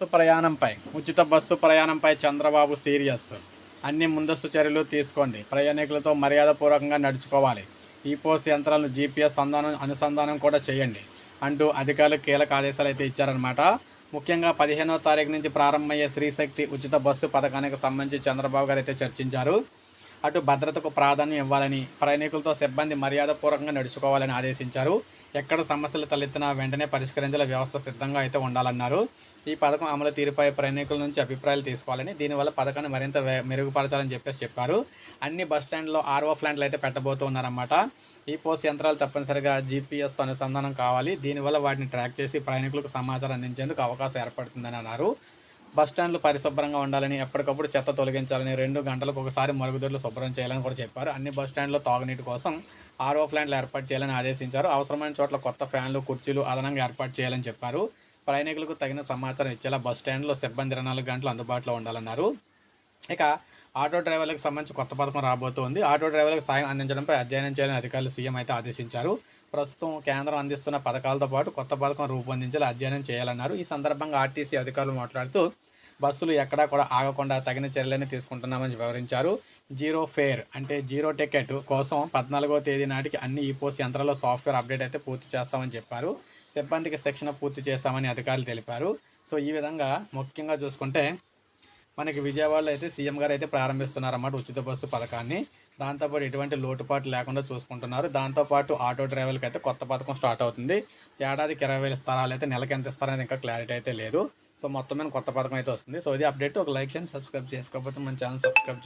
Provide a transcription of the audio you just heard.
Bus ప్రయాణంపై ఉచిత bus ప్రయాణంపై Chandrababu serious. అన్ని ముందస్తు చర్యలు తీసుకోండి. ప్రయాణికులతో మర్యాదపూర్వకంగా నడుచుకోవాలి. ఈ యంత్రాలను జీపీఎస్ సంధానం అనుసంధానం కూడా చేయండి అంటూ అధికారులు కీలక ఆదేశాలు అయితే ఇచ్చారనమాట ముఖ్యంగా పదిహేనో తారీఖు నుంచి ప్రారంభమయ్యే శ్రీశక్తి ఉచిత బస్సు పథకానికి సంబంధించి చంద్రబాబు గారు అయితే చర్చించారు. అటు భద్రతకు ప్రాధాన్యం ఇవ్వాలని ప్రయాణికులతో సిబ్బంది మర్యాదపూర్వకంగా నడుచుకోవాలని ఆదేశించారు. ఎక్కడ సమస్యలు తలెత్తినా వెంటనే పరిష్కరించాల వ్యవస్థ సిద్ధంగా అయితే ఉండాలన్నారు. ఈ పథకం అమలు తీరుపై ప్రయాణికుల నుంచి అభిప్రాయాలు తీసుకోవాలని దీనివల్ల పథకాన్ని మరింత మెరుగుపరచాలని చెప్పేసి చెప్పారు. అన్ని బస్ స్టాండ్లో ఆర్ఓ ప్లాంట్లు అయితే పెట్టబోతున్నారన్నమాట ఈ పోస్ట్ యంత్రాలు తప్పనిసరిగా జీపీఎస్తో అనుసంధానం కావాలి. దీనివల్ల వాటిని ట్రాక్ చేసి ప్రయాణికులకు సమాచారం అందించేందుకు అవకాశం ఏర్పడుతుందని అన్నారు. బస్ స్టాండ్లు పరిశుభ్రంగా ఉండాలని ఎప్పటికప్పుడు చెత్త తొలగించాలని రెండు గంటలకు ఒకసారి మరుగుదొడ్లు శుభ్రం చేయాలని కూడా చెప్పారు. అన్ని బస్ స్టాండ్లో తాగునీటి కోసం ఆర్ఓ ప్లాంట్లు ఏర్పాటు చేయాలని ఆదేశించారు. అవసరమైన చోట్ల కొత్త ఫ్యాన్లు కుర్చీలు అదనంగా ఏర్పాటు చేయాలని చెప్పారు. ప్రయాణికులకు తగిన సమాచారం ఇచ్చేలా బస్ స్టాండ్లో సిబ్బంది ఇరవై నాలుగు గంటలు అందుబాటులో ఉండాలన్నారు. ఇక ఆటో డ్రైవర్లకు సంబంధించి కొత్త పథకం రాబోతోంది. ఆటో డ్రైవర్లకు సాయం అందించడంపై అధ్యయనం చేయాలని అధికారులు సీఎం అయితే ఆదేశించారు. ప్రస్తుతం కేంద్రం అందిస్తున్న పథకాలతో పాటు కొత్త పథకం రూపొందించేలా అధ్యయనం చేయాలన్నారు. ఈ సందర్భంగా ఆర్టీసీ అధికారులు మాట్లాడుతూ బస్సులు ఎక్కడా కూడా ఆగకుండా తగిన చర్యలని తీసుకుంటున్నామని వివరించారు. జీరో ఫేర్ అంటే జీరో టికెట్ కోసం పద్నాలుగో తేదీ నాటికి అన్ని ఈ పోస్ట్ యంత్రాల్లో సాఫ్ట్వేర్ అప్డేట్ అయితే పూర్తి చేస్తామని చెప్పారు. సిబ్బందికి శిక్షణ పూర్తి చేస్తామని అధికారులు తెలిపారు. సో ఈ విధంగా ముఖ్యంగా చూసుకుంటే మనకి విజయవాడలో అయితే సీఎం గారు అయితే ప్రారంభిస్తున్నారన్నమాట ఉచిత బస్సు పథకాన్ని. దాంతోపాటు ఎటువంటి లోటుపాటు లేకుండా చూసుకుంటున్నారు. దాంతోపాటు ఆటో డ్రైవర్లకి అయితే కొత్త పథకం స్టార్ట్ అవుతుంది. ఏడాదికి ఇరవై వేల స్థలాలు అయితే నెలకి ఎంత ఇస్తారనేది ఇంకా క్లారిటీ అయితే లేదు. సో మొత్తం మీద కొత్త పథకం అయితే వస్తుంది. సో ఇది అప్డేట్. ఒక లైక్ చేయండి సబ్స్క్రైబ్ చేసుకోకపోతే మన ఛానల్ సబ్స్క్రైబ్